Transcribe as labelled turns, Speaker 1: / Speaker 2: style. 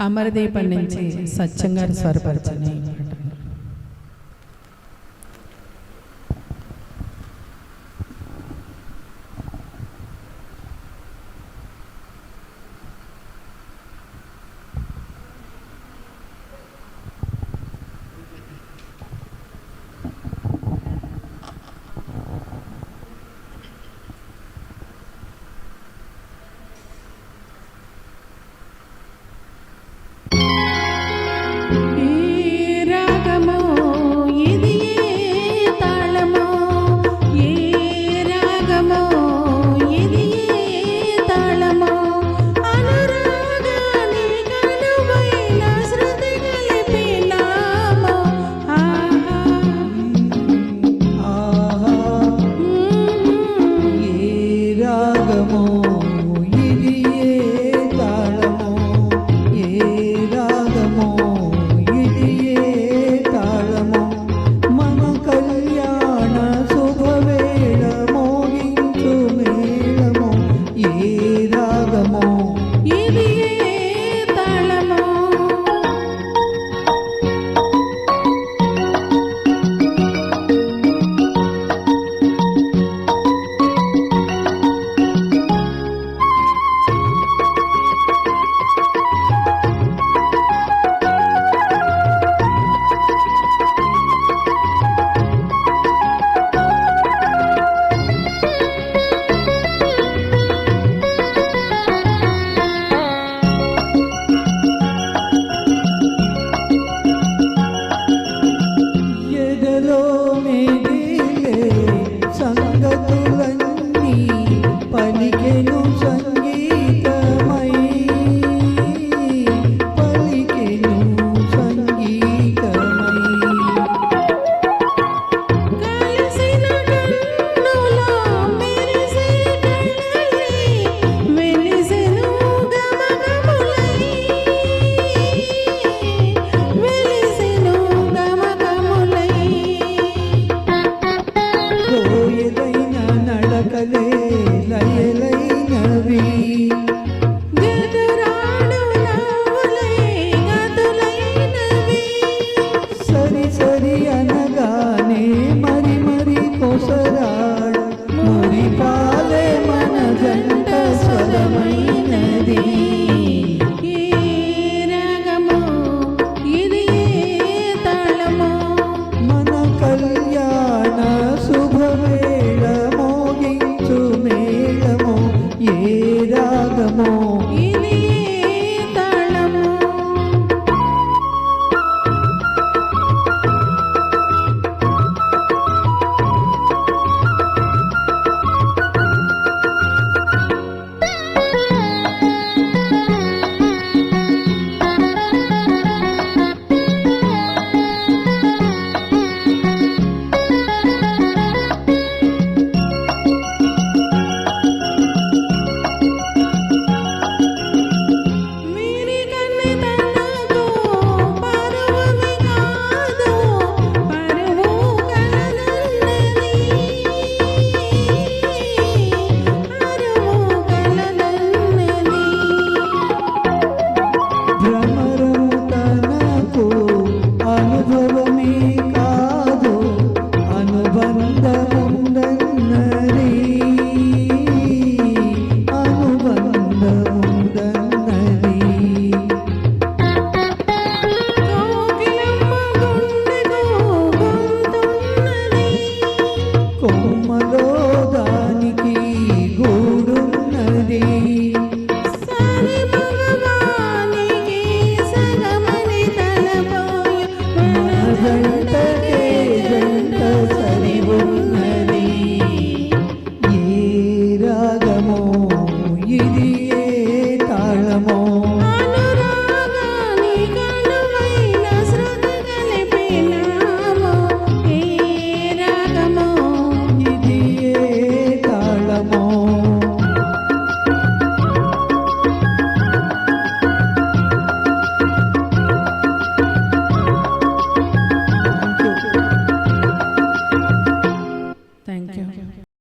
Speaker 1: అమరదీపం నుంచి సత్యం గారు స్వరపరచని పాట രാഗ